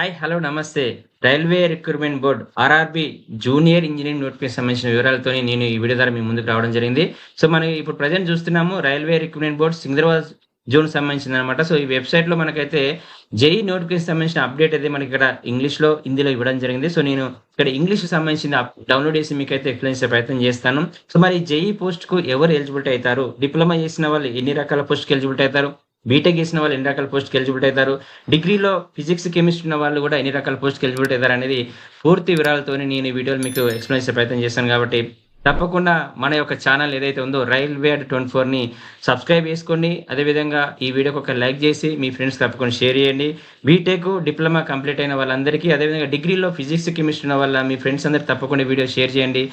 Hi hello నమస్తే. Railway recruitment board RRB junior engineering notification సంబంధించిన వివరాలతో నేను ఈ వీడియో ద్వారా మీ ముందుకు రావడం జరిగింది. సో మనం ఇప్పుడు ప్రజెంట్ చూస్తున్నాము railway recruitment board Secunderabad zone సంబంధించింది అనమాట సో ఈ వెబ్సైట్లో మనకైతే జేఈ నోటిఫికేషన్ సంబంధించిన అప్డేట్ అయితే మనకి ఇక్కడ ఇంగ్లీష్లో హిందీలో ఇవ్వడం జరిగింది. సో నేను ఇక్కడ ఇంగ్లీష్ సంబంధించిన డౌన్లోడ్ చేసి మీకు అయితే ఎక్స్ప్లెయిన్ చేసే ప్రయత్నం చేస్తాను. సో మరి జేఈ పోస్ట్కు ఎవరు ఎలిజిబిలిటీ అవుతారు? డిప్లొమా చేసిన వాళ్ళు ఎన్ని రకాల పోస్ట్కి ఎలిజిబిలిటీ అవుతారు? బీటెక్ చేసిన వాళ్ళు ఎన్ని రకాల పోస్ట్కి ఎలిజిబిలిటీ అవుతారు? డిగ్రీలో ఫిజిక్స్ కెమిస్ట్రీ ఉన్న వాళ్ళు కూడా ఎన్ని రకాల పోస్ట్కి ఎలిజిబిలిటీ అవుతారు అనేది పూర్తి వివరాలతో నేను ఈ వీడియోలో మీకు ఎక్స్ప్లెయిన్ చేసే ప్రయత్నం చేశాను కాబట్టి తప్పకుండా మన యొక్క ఛానల్ ఏదైతే ఉందో రైల్వే ట్వంటీ ఫోర్ని సబ్స్క్రైబ్ చేసుకోండి. అదేవిధంగా ఈ వీడియోకి ఒక లైక్ చేసి మీ ఫ్రెండ్స్ తప్పకుండా షేర్ చేయండి. బీటెక్ డిప్లొమా కంప్లీట్ అయిన వాళ్ళందరికీ అదేవిధంగా డిగ్రీలో ఫిజిక్స్ కెమిస్ట్రీ ఉన్న వాళ్ళ మీ ఫ్రెండ్స్ అందరికి తప్పకుండా వీడియో షేర్ చేయండి.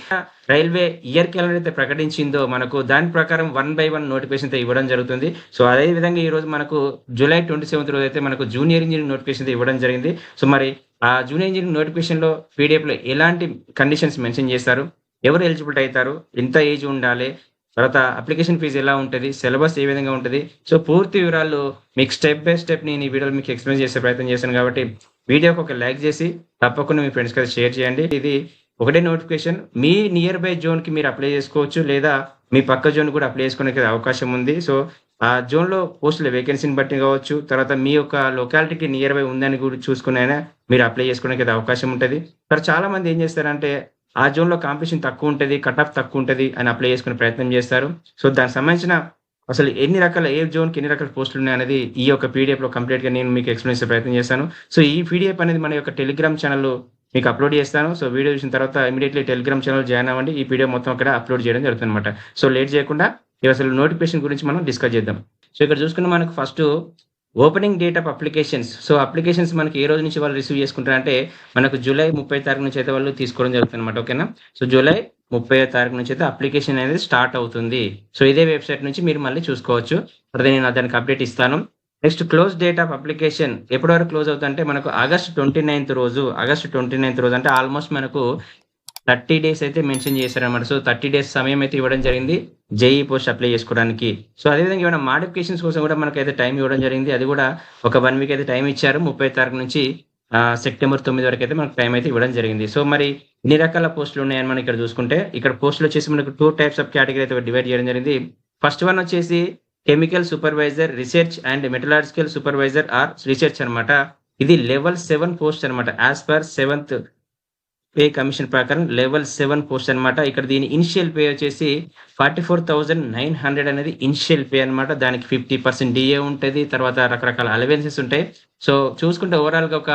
రైల్వే ఇయర్ క్యాలెండర్ అయితే ప్రకటించిందో మనకు దాని ప్రకారం వన్ బై వన్ నోటిఫికేషన్ అయితే ఇవ్వడం జరుగుతుంది. సో అదే విధంగా మనకు జూలై ట్వంటీ సెవెంత్ రోజు అయితే మనకు జూనియర్ ఇంజనీరింగ్ నోటిఫికేషన్ అయితే ఇవ్వడం జరిగింది. సో మరి ఆ జూనియర్ ఇంజనీరింగ్ నోటిఫికేషన్లో పీడిఎఫ్లో ఎలాంటి కండిషన్స్ మెన్షన్ చేస్తారు? ఎవరు ఎలిజిబిలిటీ అవుతారు? ఎంత ఏజ్ ఉండాలి. తర్వాత అప్లికేషన్ ఫీజు ఎలా ఉంటుంది? సిలబస్ ఏ విధంగా ఉంటుంది? సో పూర్తి వివరాలు మీకు స్టెప్ బై స్టెప్ నేను ఈ వీడియోలో మీకు ఎక్స్ప్లెయిన్ చేసే ప్రయత్నం చేశాను కాబట్టి వీడియోకి ఒక లైక్ చేసి తప్పకుండా మీ ఫ్రెండ్స్ కదా షేర్ చేయండి. ఇది ఒకటే నోటిఫికేషన్ మీ నియర్ బై జోన్కి మీరు అప్లై చేసుకోవచ్చు లేదా మీ పక్క జోన్ కూడా అప్లై చేసుకోవడానికి అవకాశం ఉంది. సో ఆ జోన్లో పోస్టుల వేకెన్సీని బట్టి కావచ్చు. తర్వాత మీ యొక్క లొకాలిటీకి నియర్ బై ఉందని కూడా చూసుకుని మీరు అప్లై చేసుకోవడానికి అవకాశం ఉంటుంది. మరి చాలా మంది ఏం చేస్తారంటే ఆ జోన్లో కాంపిటీషన్ తక్కువ ఉంటుంది కట్ ఆఫ్ తక్కువ ఉంటుంది అని అప్లై చేసుకునే ప్రయత్నం చేస్తారు. సో దానికి సంబంధించిన అసలు ఎన్ని రకాల ఏ జోన్కి ఎన్ని రకాల పోస్టులు ఉన్నాయి అనేది ఈ యొక్క పీడిఎఫ్లో కంప్లీట్గా నేను మీకు ఎక్స్ప్లెయిన్ చేసే ప్రయత్నం చేస్తాను. సో ఈ పీడిఎఫ్ అనేది మన యొక్క టెలిగ్రామ్ ఛానల్లో మీకు అప్లోడ్ చేస్తాను. సో వీడియో చూసిన తర్వాత ఇమీడియట్లీ టెలిగ్రామ్ ఛానల్ జాయిన్ అవ్వండి. ఈ వీడియో మొత్తం అక్కడ అప్లోడ్ చేయడం జరుగుతుంది అనమాట సో లేట్ చేయకుండా ఇవి అసలు నోటిఫికేషన్ గురించి మనం డిస్కస్ చేద్దాం. సో ఇక్కడ చూసుకున్న మనకు first opening date of applications. So applications మనకి ఏ రోజు నుంచి వాళ్ళు రిసీవ్ చేసుకుంటారంటే మనకు జూలై ముప్పై తారీఖు నుంచి అయితే వాళ్ళు తీసుకోవడం జరుగుతుంది అనమాట ఓకేనా? సో జూలై ముప్పై తారీఖు నుంచి అయితే అప్లికేషన్ అనేది స్టార్ట్ అవుతుంది. సో ఇదే వెబ్సైట్ నుంచి మీరు మళ్ళీ చూసుకోవచ్చు. అదే నేను దానికి అప్డేట్ ఇస్తాను. Next close date of application ఎప్పటి వరకు క్లోజ్ అవుతుందంటే మనకు ఆగస్ట్ ట్వంటీ నైన్త్ రోజు ఆగస్ట్ ట్వంటీ నైన్త్ రోజు అంటే ఆల్మోస్ట్ మనకు థర్టీ డేస్ అయితే మెన్షన్ చేశారనమాట సో థర్టీ డేస్ సమయం అయితే ఇవ్వడం జరిగింది. జేఈ పోస్ట్ అప్లై చేసుకోవడానికి. సో అదేవిధంగా ఏమైనా మాడిఫికేషన్స్ కోసం కూడా మనకైతే టైం ఇవ్వడం జరిగింది. అది కూడా ఒక వన్ వీక్ అయితే టైం ఇచ్చారు. ముప్పై తారీఖు నుంచి సెప్టెంబర్ తొమ్మిది వరకు అయితే మనకు టైం అయితే ఇవ్వడం జరిగింది. సో మరి ఇన్ని రకాల పోస్టులు ఉన్నాయని మనం ఇక్కడ చూసుకుంటే ఇక్కడ పోస్టులు వచ్చేసి మనకు టూ టైప్స్ ఆఫ్ కేటగిరీ అయితే డివైడ్ చేయడం జరిగింది. ఫస్ట్ వన్ వచ్చేసి chemical supervisor research and metallurgical supervisor or research అనమాట ఇది లెవెల్ సెవెన్ పోస్ట్ అన్నమాట. As per seventh pay commission ప్రకారం లెవెల్ సెవెన్ పోస్ట్ అనమాట ఇక్కడ దీని ఇనిషియల్ పే వచ్చేసి forty four thousand nine hundred అనేది ఇనిషియల్ పే అనమాట దానికి ఫిఫ్టీ పర్సెంట్ డిఏ ఉంటుంది తర్వాత రకరకాల అలవెన్సెస్ ఉంటాయి. సో చూసుకుంటే ఓవరాల్గా ఒక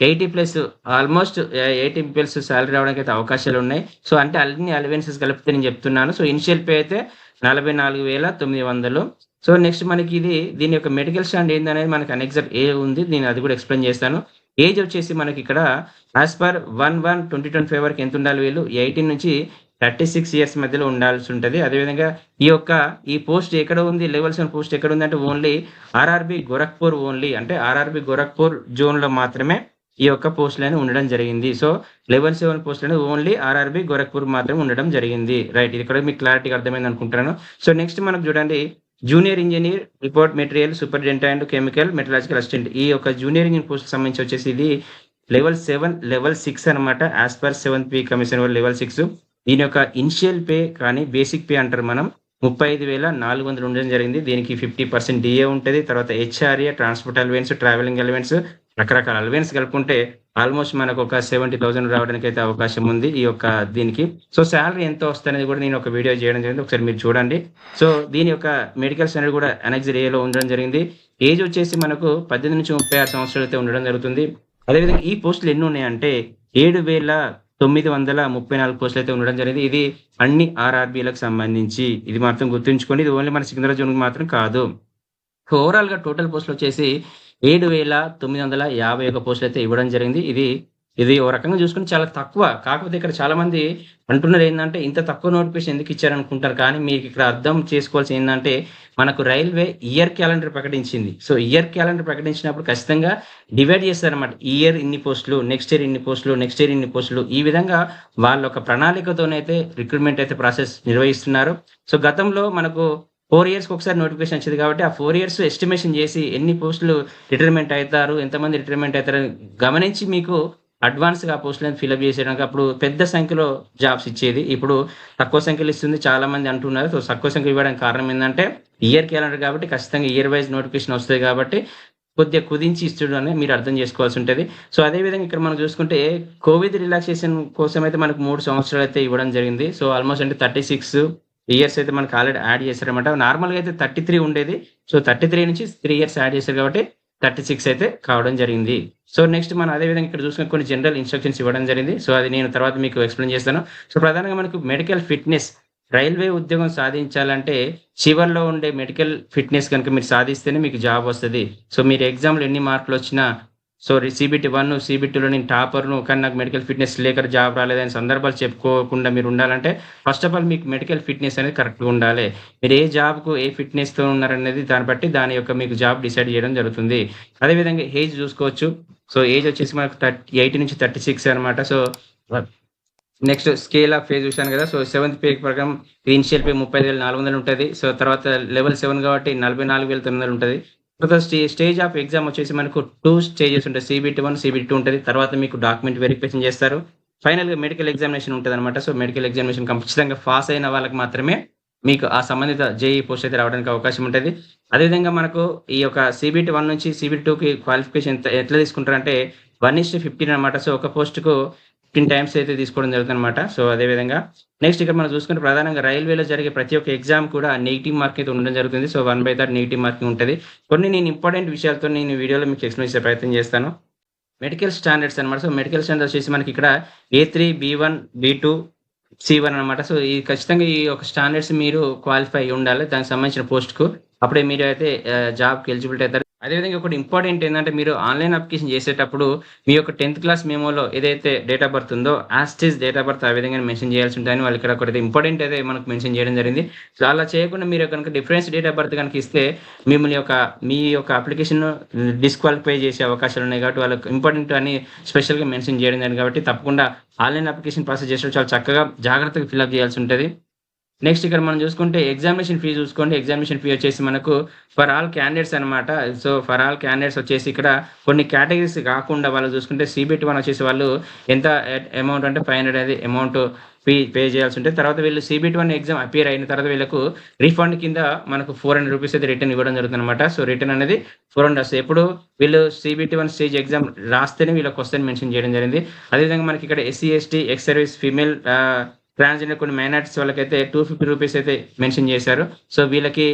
eighty plus almost eighty plus salary రావడానికి అయితే అవకాశాలు ఉన్నాయి. సో అంటే అన్ని అలవెన్సెస్ కలిపితే నేను చెప్తున్నాను. సో ఇనిషియల్ పే అయితే నలభై నాలుగు వేల తొమ్మిది వందలు. సో నెక్స్ట్ మనకి ఇది దీని యొక్క మెడికల్ స్టాండ్ ఏందనేది మనకి అనెక్సెప్ట్ ఏ ఉంది నేను అది కూడా ఎక్స్ప్లెయిన్ చేస్తాను. ఏజ్ వచ్చేసి మనకి ఇక్కడ as per one one twenty twenty five వరకు ఎంత ఉండాలి వీళ్ళు? ఎయిటీన్ నుంచి థర్టీ సిక్స్ ఇయర్స్ మధ్యలో ఉండాల్సి ఉంటుంది. అదేవిధంగా ఈ యొక్క ఈ పోస్ట్ ఎక్కడ ఉంది? లెవెల్స్ సెవెన్ పోస్ట్ ఎక్కడ ఉంది అంటే ఓన్లీ ఆర్ఆర్బి గోరఖ్పూర్ ఓన్లీ. అంటే ఆర్ఆర్బి గోరఖ్పూర్ జోన్లో మాత్రమే ఈ యొక్క పోస్టులు ఉండడం జరిగింది. సో లెవెల్ సెవెన్ పోస్ట్ అనేది ఓన్లీ ఆర్ఆర్బి గోరఖ్పూర్ మాత్రమే ఉండడం జరిగింది. రైట్ ఇది కూడా మీకు క్లారిటీగా అర్థమైంది అనుకుంటున్నాను. సో నెక్స్ట్ మనకు చూడండి junior engineer report material superintendent and chemical metallurgical assistant. ఈ యొక్క జూనియర్ ఇంజనీర్ పోస్ట్ సంబంధించి వచ్చేసి ఇది లెవెల్ సెవెన్ లెవెల్ సిక్స్ అనమాట as per seventh pay commission level six. దీని యొక్క ఇనిషియల్ పే కానీ బేసిక్ పే అంటారు మనం. ముప్పై ఐదు వేల నాలుగు వందలు ఉండడం జరిగింది. దీనికి ఫిఫ్టీ పర్సెంట్ డిఏ ఉంటుంది. తర్వాత HRA transport allowance travelling allowance రకరకాల అలవెన్స్ కలుపుకుంటే ఆల్మోస్ట్ మనకు ఒక సెవెంటీ థౌసండ్ రావడానికి అయితే అవకాశం ఉంది ఈ యొక్క దీనికి. సో శాలరీ ఎంత వస్తుంది కూడా నేను ఒక వీడియో చేయడం జరిగింది. ఒకసారి మీరు చూడండి. సో దీని యొక్క మెడికల్ స్టాండర్డ్ కూడా అనెక్జర్ ఏలో ఉండడం జరిగింది. ఏజ్ వచ్చేసి మనకు పద్దెనిమిది నుంచి ముప్పై ఆరు సంవత్సరాలు అయితే ఉండడం జరుగుతుంది. అదేవిధంగా ఈ పోస్టులు ఎన్ని ఉన్నాయంటే ఏడు వేల తొమ్మిది వందల ముప్పై నాలుగు పోస్టులు అయితే ఉండడం జరిగింది. ఇది అన్ని ఆర్ఆర్బీలకు సంబంధించి. ఇది మాత్రం గుర్తుంచుకోండి. ఇది ఓన్లీ మన సికింద్రాబాద్ జోన్కి మాత్రం కాదు. ఓవరాల్గా టోటల్ పోస్టులు వచ్చేసి ఏడు వేల తొమ్మిది వందల యాభై ఒక పోస్టులు అయితే ఇవ్వడం జరిగింది. ఇది ఇది ఓ రకంగా చూసుకుని చాలా తక్కువ. కాకపోతే ఇక్కడ చాలా మంది అంటున్నారు ఏంటంటే ఇంత తక్కువ నోటిఫికేషన్ ఎందుకు ఇచ్చారనుకుంటారు. కానీ మీకు ఇక్కడ అర్థం చేసుకోవాల్సి ఏంటంటే మనకు రైల్వే ఇయర్ క్యాలెండర్ ప్రకటించింది. సో ఇయర్ క్యాలెండర్ ప్రకటించినప్పుడు ఖచ్చితంగా డివైడ్ చేస్తారన్నమాట. ఇయర్ ఇన్ని పోస్టులు నెక్స్ట్ ఇయర్ ఇన్ని పోస్టులు నెక్స్ట్ ఇయర్ ఇన్ని పోస్టులు. ఈ విధంగా వాళ్ళ ఒక ప్రణాళికతోనైతే రిక్రూట్మెంట్ అయితే ప్రాసెస్ నిర్వహిస్తున్నారు. సో గతంలో మనకు ఫోర్ ఇయర్స్కి ఒకసారి నోటిఫికేషన్ వచ్చింది కాబట్టి ఆ ఫోర్ ఇయర్స్ ఎస్టిమేషన్ చేసి ఎన్ని పోస్టులు రిటైర్మెంట్ అవుతారు ఎంతమంది రిటైర్మెంట్ అవుతారు గమనించి మీకు అడ్వాన్స్గా ఆ పోస్టులను ఫిలప్ చేసేయడానికి అప్పుడు పెద్ద సంఖ్యలో జాబ్స్ ఇచ్చేది. ఇప్పుడు తక్కువ సంఖ్యలో ఇస్తుంది చాలా మంది అంటున్నారు. సో తక్కువ సంఖ్య ఇవ్వడానికి కారణం ఏంటంటే ఇయర్ క్యాలెండర్ కాబట్టి ఖచ్చితంగా ఇయర్ వైజ్ నోటిఫికేషన్ వస్తుంది కాబట్టి కొద్దిగా కుదించి ఇస్తుడు అని మీరు అర్థం చేసుకోవాల్సి ఉంటుంది. సో అదేవిధంగా ఇక్కడ మనం చూసుకుంటే కోవిడ్ రిలాక్సేషన్ కోసం అయితే మనకు మూడు సంవత్సరాలు అయితే ఇవ్వడం జరిగింది. సో ఆల్మోస్ట్ అంటే థర్టీ సిక్స్ ఇయర్స్ అయితే మనకి ఆల్రెడీ యాడ్ చేశారనమాట నార్మల్గా అయితే థర్టీ త్రీ ఉండేది. సో థర్టీ త్రీ నుంచి త్రీ ఇయర్స్ యాడ్ చేశారు కాబట్టి థర్టీ సిక్స్ అయితే కావడం జరిగింది. సో నెక్స్ట్ మనం అదేవిధంగా ఇక్కడ చూసుకుని కొన్ని జనరల్ ఇన్స్ట్రక్షన్స్ ఇవ్వడం జరిగింది. సో అది నేను తర్వాత మీకు ఎక్స్ప్లెయిన్ చేస్తాను. సో ప్రధానంగా మనకు మెడికల్ ఫిట్నెస్ రైల్వే ఉద్యోగం సాధించాలంటే చివర్లో ఉండే మెడికల్ ఫిట్నెస్ కనుక మీరు సాధిస్తేనే మీకు జాబ్ వస్తుంది. సో మీరు ఎగ్జామ్లో ఎన్ని మార్కులు వచ్చినా సో సిబిటి వన్ సిబిటీలో నేను టాపర్ను కానీ నాకు మెడికల్ ఫిట్నెస్ లేక జాబ్ రాలేదని సందర్భాలు చెప్పుకోకుండా మీరు ఉండాలంటే ఫస్ట్ ఆఫ్ ఆల్ మీకు మెడికల్ ఫిట్నెస్ అనేది కరెక్ట్గా ఉండాలి. మీరు ఏ జాబ్కు ఏ ఫిట్నెస్తో ఉన్నారనేది దాన్ని బట్టి దాని యొక్క మీకు జాబ్ డిసైడ్ చేయడం జరుగుతుంది. అదేవిధంగా ఏజ్ చూసుకోవచ్చు. సో ఏజ్ వచ్చేసి మనకు థర్టీ ఎయిట్ నుంచి థర్టీ సిక్స్ అనమాట so next scale of phase చూశాను కదా. సో సెవెంత్ పే ప్రకారం ఇనిషియల్ పే ముప్పై వేల నాలుగు వందలు ఉంటుంది. సో తర్వాత లెవెల్ సెవెన్ కాబట్టి నలభై నాలుగు వేల తొమ్మిది వందలు ఉంటుంది. తర్వాత స్టేజ్ ఆఫ్ ఎగ్జామ్ వచ్చేసి మనకు టూ స్టేజెస్ ఉంటాయి. సిబిటి వన్ సిబిటి టూ ఉంటుంది. తర్వాత మీకు డాక్యుమెంట్ వెరిఫికేషన్ చేస్తారు. ఫైనల్గా మెడికల్ ఎగ్జామినేషన్ ఉంటుంది అనమాట సో మెడికల్ ఎగ్జామినేషన్ ఖచ్చితంగా పాస్ అయిన వాళ్ళకి మాత్రమే మీకు ఆ సంబంధిత జేఈ పోస్ట్ అయితే రావడానికి అవకాశం ఉంటుంది. అదేవిధంగా మనకు ఈ యొక్క సిబిటి వన్ నుంచి సిబిటి టూకి క్వాలిఫికేషన్ ఎట్లా తీసుకుంటారంటే వన్ ఇస్ ఫిఫ్టీన్ అనమాట సో ఒక పోస్ట్కు ఫిఫ్టీన్ టైమ్స్ అయితే తీసుకోవడం జరుగుతుంది అనమాట సో అదేవిధంగా నెక్స్ట్ ఇక్కడ మనం చూసుకుంటే ప్రధానంగా రైల్వేలో జరిగే ప్రతి ఒక్క ఎగ్జామ్ కూడా నెగిటివ్ మార్క్ అయితే ఉండడం జరుగుతుంది. So one by third negative marking ఉంటుంది. కొన్ని నేను ఇంపార్టెంట్ విషయాలతో నేను వీడియోలో మీకు ఎక్స్ప్లెయిన్ చేసే ప్రయత్నం చేస్తాను. మెడికల్ స్టాండర్డ్స్ అనమాట సో మెడికల్ స్టాండర్డ్స్ వచ్చేసి మనకి ఇక్కడ A three B one B two C one అనమాట సో ఈ ఖచ్చితంగా ఈ ఒక స్టాండర్డ్స్ మీరు క్వాలిఫై ఉండాలి. దానికి సంబంధించిన పోస్ట్కు అప్పుడే మీరు అయితే జాబ్కి ఎలిజిబిలిటీ అవుతారు అదేవిధంగా ఒకటి ఇంపార్టెంట్ ఏంటంటే మీరు ఆన్లైన్ అప్లికేషన్ చేసేటప్పుడు మీ యొక్క టెన్త్ క్లాస్ మెమోలో ఏదైతే డేట్ ఆఫ్ బర్త్ ఉందో యాస్టిస్ డేట్ ఆఫ్ బర్త్ ఆ విధంగా మెన్షన్ చేయాల్సి ఉంటాయని వాళ్ళు ఇక్కడ ఒకటి ఇంపార్టెంట్ అయితే మనకు మెన్షన్ చేయడం జరిగింది. సో అలా చేయకుండా మీరు కనుక డిఫరెన్స్ డేట్ ఆఫ్ బర్త్ కనుక ఇస్తే మిమ్మల్ని యొక్క మీ యొక్క అప్లికేషన్ డిస్క్వాలిఫై చేసే అవకాశాలు ఉన్నాయి కాబట్టి వాళ్ళకి ఇంపార్టెంట్ అని స్పెషల్గా మెన్షన్ చేయడం జరిగింది కాబట్టి తప్పకుండా ఆన్లైన్ అప్లికేషన్ ప్రాసెస్ చేసేటప్పుడు చాలా చక్కగా జాగ్రత్తగా ఫిల్అప్ చేయాల్సి ఉంటుంది. నెక్స్ట్ ఇక్కడ మనం చూసుకుంటే ఎగ్జామినేషన్ ఫీ చూసుకోండి. ఎగ్జామినేషన్ ఫీ వచ్చేసి మనకు ఫర్ ఆల్ క్యాండిడేట్స్ అనమాట సో ఫర్ ఆల్ క్యాండిడేట్స్ వచ్చేసి ఇక్కడ కొన్ని కేటగిరీస్ కాకుండా వాళ్ళు చూసుకుంటే సిబిటి వన్ వచ్చేసి వాళ్ళు ఎంత అమౌంట్ అంటే ఫైవ్ హండ్రెడ్ అనేది అమౌంట్ ఫీ పే చేయాల్సి ఉంటుంది తర్వాత వీళ్ళు సిబిటి వన్ ఎగ్జామ్ అపియర్ అయిన తర్వాత వీళ్ళకు రీఫండ్ కింద మనకు ఫోర్ హండ్రెడ్ రూపీస్ అయితే రిటర్న్ ఇవ్వడం జరుగుతుంది అనమాట సో రిటర్న్ అనేది ఫోర్ హండ్రెడ్ వస్తుంది ఎప్పుడు వీళ్ళు సిబిటి వన్ స్టేజ్ ఎగ్జామ్ రాస్తేనే వీళ్ళకి వస్తుందని మెన్షన్ చేయడం జరిగింది. అదేవిధంగా మనకి ఇక్కడ SC ST ex service female transgender కొన్ని మైనార్టీస్ వాళ్ళకైతే టూ ఫిఫ్టీ రూపీస్ అయితే మెన్షన్ చేశారు. సో వీళ్ళకి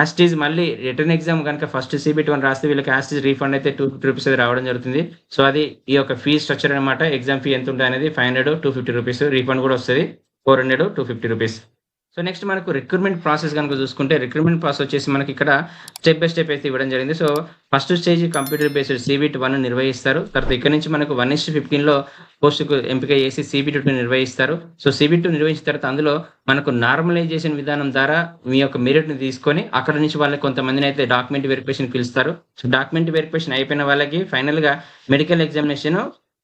యాస్టీజ్ మళ్ళీ రిటర్న్ ఎగ్జామ్ కనుక ఫస్ట్ సిబిటి వన్ రాస్తే వీళ్ళకి యాస్టీజ్ రీఫండ్ అయితే టూ ఫిఫ్టీ రూపీస్ అయితే రావడం జరుగుతుంది. సో అది ఈ యొక్క ఫీ స్ట్రక్చర్ అనమాట ఎగ్జామ్ ఫీ ఎంత ఉంటుంది అనేది five hundred two fifty rupees refund కూడా వస్తుంది. Four hundred two fifty rupees so next మనకు రిక్రూట్మెంట్ ప్రాసెస్ కనుక చూసుకుంటే రిక్రూట్మెంట్ ప్రాసెస్ వచ్చేసి మనకి ఇక్కడ స్టెప్ బై స్టెప్ అయితే ఇవ్వడం జరిగింది. So first stage computer based CBT one నిర్వహిస్తారు. తర్వాత ఇక్కడ నుంచి మనకు వన్ ఇస్ ఫిఫ్టీన్లో పోస్టుకు ఎంపిక చేసి సిబిటి టూ నిర్వహిస్తారు. సో సీబీ టూ నిర్వహించిన తర్వాత అందులో మనకు నార్మలైజేషన్ విధానం ద్వారా మీ యొక్క మెరిట్ని తీసుకొని అక్కడ నుంచి వాళ్ళకి కొంతమందిని అయితే డాక్యుమెంట్ వెరిఫికేషన్ పిలుస్తారు. సో డాక్యుమెంట్ వెరిఫికేషన్ అయిపోయిన వాళ్ళకి ఫైనల్గా మెడికల్ ఎగ్జామినేషన్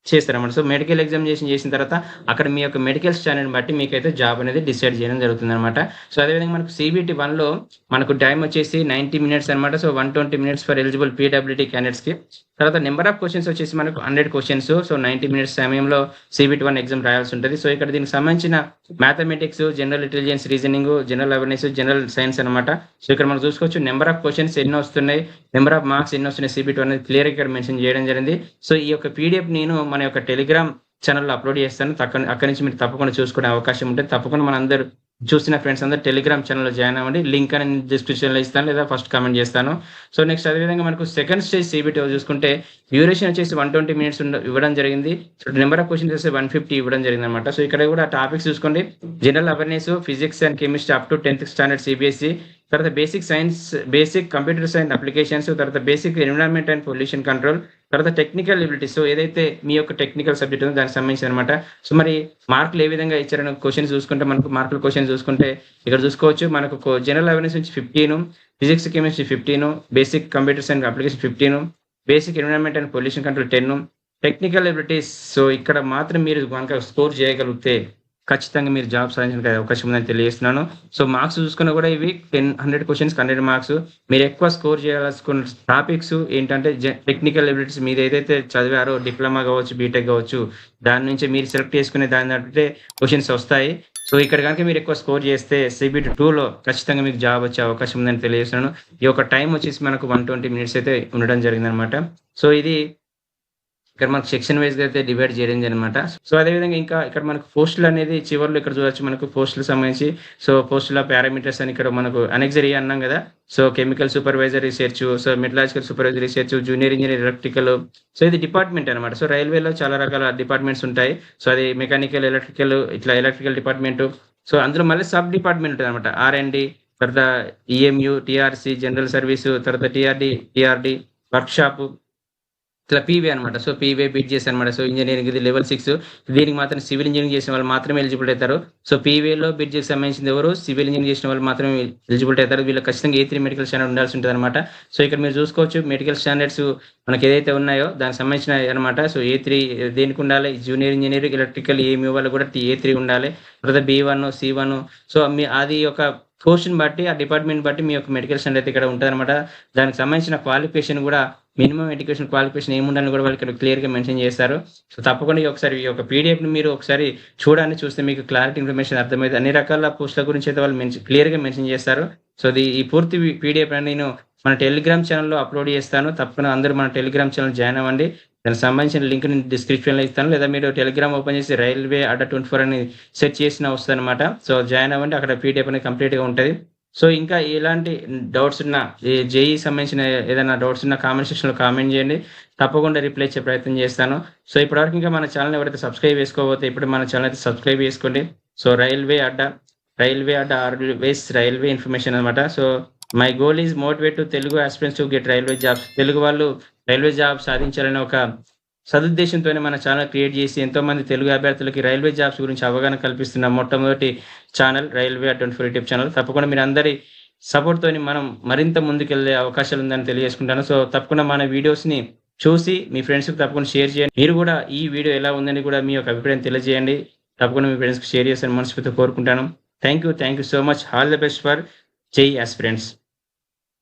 చేస్తారన్నమాట సో మెడికల్ ఎగ్జామినేషన్ చేసిన తర్వాత అక్కడ మీ యొక్క మెడికల్ స్టాండర్డ్ బట్టి మీకు అయితే జాబ్ అనేది డిసైడ్ చేయడం జరుగుతుంది అనమాట సో అదేవిధంగా మనకు సిబిటి వన్లో మనకు టైం వచ్చేసి నైంటీ మినిట్స్ అనమాట so one twenty minutes for eligible PWT క్యాండిడేట్స్కి తర్వాత నెంబర్ ఆఫ్ క్వశ్చన్స్ వచ్చేసి మనకు hundred questions so ninety minutes సమయంలో సిబిటి వన్ ఎగ్జామ్ రాయాల్సి ఉంటుంది. సో ఇక్కడ దీనికి సంబంధించిన mathematics general intelligence reasoning general awareness general science అనమాట సో ఇక్కడ మనం చూసుకోవచ్చు నెంబర్ ఆఫ్ క్వశ్చన్స్ ఎన్ని వస్తున్నాయి. నెంబర్ ఆఫ్ మార్క్స్ ఎన్ని వస్తున్నాయి. సిబిటి అనేది క్లియర్ ఇక్కడ మెన్షన్ చేయడం జరిగింది. సో ఈ యొక్క పీడిఎఫ్ నేను మన యొక్క టెలిగ్రామ్ ఛానల్లో అప్లోడ్ చేస్తాను. తక్క అక్కడి నుంచి మీరు తప్పకుండా చూసుకునే అవకాశం ఉంటుంది. తప్పకుండా మనందరూ చూసిన ఫ్రెండ్స్ అందరూ టెలిగ్రామ్ ఛానల్లో జాయిన్ అవ్వండి. లింక్ అని డిస్క్రిప్షన్లో ఇస్తాను లేదా ఫస్ట్ కామెంట్ చేస్తాను. సో నెక్స్ట్ అదేవిధంగా మనకు సెకండ్ స్టేజ్ సీబీటీ చూసుకుంటే డ్యూరేషన్ వచ్చేసి వన్ ట్వంటీ మినిట్స్ ఇవ్వడం జరిగింది. సో నెంబర్ ఆఫ్ క్వశ్చన్స్ వచ్చేసి వన్ ఫిఫ్టీ ఇవ్వడం జరిగింది అనమాట సో ఇక్కడ కూడా టాపిక్స్ చూసుకోండి. General awareness physics and chemistry up to tenth standard CBSE తర్వాత basic science basic computer science applications తర్వాత basic environment and pollution control తర్వాత టెక్నికల్ ఎబిలిటీస్ సో ఏదైతే మీ యొక్క టెక్నికల్ సబ్జెక్ట్ ఉందో దానికి సంబంధించి అనమాట. సో మరి మార్కులు ఏ విధంగా ఇచ్చారని క్వశ్చన్స్ చూసుకుంటే మనకు మార్కుల క్వశ్చన్ చూసుకుంటే ఇక్కడ చూసుకోవచ్చు. మనకు జనరల్ అవేర్నెస్ నుంచి fifteen physics chemistry fifteen basic computer science application fifteen basic environment and pollution control ten technical abilities so ఇక్కడ మాత్రం మీరు కనుక స్కోర్ చేయగలిగితే ఖచ్చితంగా మీరు జాబ్ సాధించడానికి అవకాశం ఉందని తెలియజేస్తున్నాను. సో మార్క్స్ చూసుకున్నా కూడా ఇవి ten hundred questions hundred marks. మీరు ఎక్కువ స్కోర్ చేయాల్సుకున్న టాపిక్స్ ఏంటంటే టెక్నికల్ ఎబిలిటీస్ మీరు ఏదైతే చదివారో డిప్లొమా కావచ్చు బీటెక్ కావచ్చు దాని నుంచి మీరు సెలెక్ట్ చేసుకునే దాని అంటే క్వశ్చన్స్ వస్తాయి. సో ఇక్కడ కనుక మీరు ఎక్కువ స్కోర్ చేస్తే సిబిటి టూలో ఖచ్చితంగా మీకు జాబ్ వచ్చే అవకాశం ఉందని తెలియజేస్తున్నాను. ఈ యొక్క టైం వచ్చేసి మనకు వన్ ట్వంటీ మినిట్స్ అయితే ఉండడం జరిగిందనమాట. సో ఇది ఇక్కడ మనకు సెక్షన్ వైజ్గా అయితే డివైడ్ చేయడం అనమాట సో అదే విధంగా ఇంకా ఇక్కడ మనకు పోస్టులు అనేది చివరిలో ఇక్కడ చూడొచ్చు మనకు పోస్టులకు సంబంధించి. సో పోస్టుల పారామీటర్స్ అని ఇక్కడ మనకు అనెక్సరీ అన్నాం కదా. So chemical supervisor research so metallurgical supervisor research junior engineer electrical. So ఇది డిపార్ట్మెంట్ అనమాట సో రైల్వేలో చాలా రకాల డిపార్ట్మెంట్స్ ఉంటాయి. సో అది మెకానికల్ ఎలక్ట్రికల్ ఇట్లా ఎలక్ట్రికల్ డిపార్ట్మెంట్. సో అందులో మళ్ళీ సబ్ డిపార్ట్మెంట్ ఉంటుంది అనమాట ఆర్ఎండి తర్వాత ఈఎంయు టిఆర్సి జనరల్ సర్వీస్ తర్వాత టిఆర్డి టిఆర్డి వర్క్ షాప్ ఇట్లా పీవీ అనమాట సో పీవే బీట్ చేసి అనమాట సో ఇంజనీరింగ్ ఇది లెవెల్ సిక్స్ దీనికి మాత్రం సివిల్ ఇంజనీరింగ్ చేసిన వాళ్ళు మాత్రమే ఎలిజిబుల్ అవుతారు. సో పీవీలో బీట్ చేసి సంబంధించిన ఎవరు? సివిల్ ఇంజనీరింగ్ చేసిన వాళ్ళు మాత్రమే ఎలిజిబుల్ అవుతారు. వీళ్ళు ఖచ్చితంగా ఏ త్రీ మెడికల్ స్టాండర్డ్ ఉండాల్సి ఉంటుంది అనమాట సో ఇక్కడ మీరు చూసుకోవచ్చు మెడికల్ స్టాండర్డ్స్ మనకి ఏదైతే ఉన్నాయో దానికి సంబంధించిన అనమాట సో ఏ త్రీ దేనికి ఉండాలి? జూనియర్ ఇంజనీర్ ఎలక్ట్రికల్ ఏమి వాళ్ళు కూడా ఏ త్రీ ఉండాలి. తర్వాత B one C one so మీ అది ఒక పోర్షన్ బట్టి ఆ డిపార్ట్మెంట్ బట్టి మీ యొక్క మెడికల్ స్టాండర్డ్ అయితే ఇక్కడ ఉంటుంది అనమాట దానికి సంబంధించిన క్వాలిఫికేషన్ కూడా మినిమం ఎడ్యుకేషన్ క్వాలిఫికేషన్ ఏముండాలని కూడా వాళ్ళు ఇక్కడ క్లియర్గా మెన్షన్ చేస్తారు. సో తప్పకుండా ఒకసారి ఈ యొక్క పీడిఎఫ్ని మీరు ఒకసారి చూడండి చూస్తే మీకు క్లారిటీ ఇన్ఫర్మేషన్ అర్థమైంది అన్ని రకాల పోస్టుల గురించి అయితే వాళ్ళు మెన్షన్ క్లియర్గా మెన్షన్ చేస్తారు. సో ఇది ఈ పూర్తి పీడిఎఫ్ అని నేను మన టెలిగ్రామ్ ఛానల్లో అప్లోడ్ చేస్తాను. తప్పకుండా అందరూ మన టెలిగ్రామ్ ఛానల్ జాయిన్ అవ్వండి. దానికి సంబంధించిన లింక్ నేను డిస్క్రిప్షన్లో ఇస్తాను. లేదా మీరు టెలిగ్రామ్ ఓపెన్ చేసి రైల్వే అడ్డా ట్వంటీ ఫోర్ అని సెర్చ్ చేసిన వస్తుంది అనమాట సో జాయిన్ అవ్వండి. అక్కడ పీడిఎఫ్ అనేది కంప్లీట్గా ఉంటుంది. సో ఇంకా ఎలాంటి డౌట్స్ ఉన్నా జేఈ సంబంధించిన ఏదైనా డౌట్స్ ఉన్నా కామెంట్ సెక్షన్లో కామెంట్ చేయండి. తప్పకుండా రిప్లై ఇచ్చే ప్రయత్నం చేస్తాను. సో ఇప్పటివరకు ఇంకా మన ఛానల్ ఎవరైతే సబ్స్క్రైబ్ చేసుకోబోతే ఇప్పుడు మన ఛానల్ అయితే సబ్స్క్రైబ్ చేసుకోండి. So railway Adda railway Adda always railway information అనమాట so my goal is motivate to Telugu aspirants to get railway jobs Telugu వాళ్ళు రైల్వే జాబ్ సాధించాలని ఒక సదుద్దేశంతోనే మన ఛానల్ క్రియేట్ చేసి ఎంతోమంది తెలుగు అభ్యర్థులకి రైల్వే జాబ్స్ గురించి అవగాహన కల్పిస్తున్న మొట్టమొదటి channel railway twenty four YouTube channel తప్పకుండా మీరు అందరి సపోర్ట్తోని మనం మరింత ముందుకెళ్ళే అవకాశాలు ఉందని తెలియజేసుకుంటాను. సో తప్పకుండా మన వీడియోస్ని చూసి మీ ఫ్రెండ్స్కి తప్పకుండా షేర్ చేయండి. మీరు కూడా ఈ వీడియో ఎలా ఉందని కూడా మీ యొక్క అభిప్రాయం తెలియజేయండి. తప్పకుండా మీ ఫ్రెండ్స్కి షేర్ చేస్తాను మనస్ఫూర్తి కోరుకుంటాను. Thank you thank you so much all the best for జై యాస్ ఫ్రెండ్స్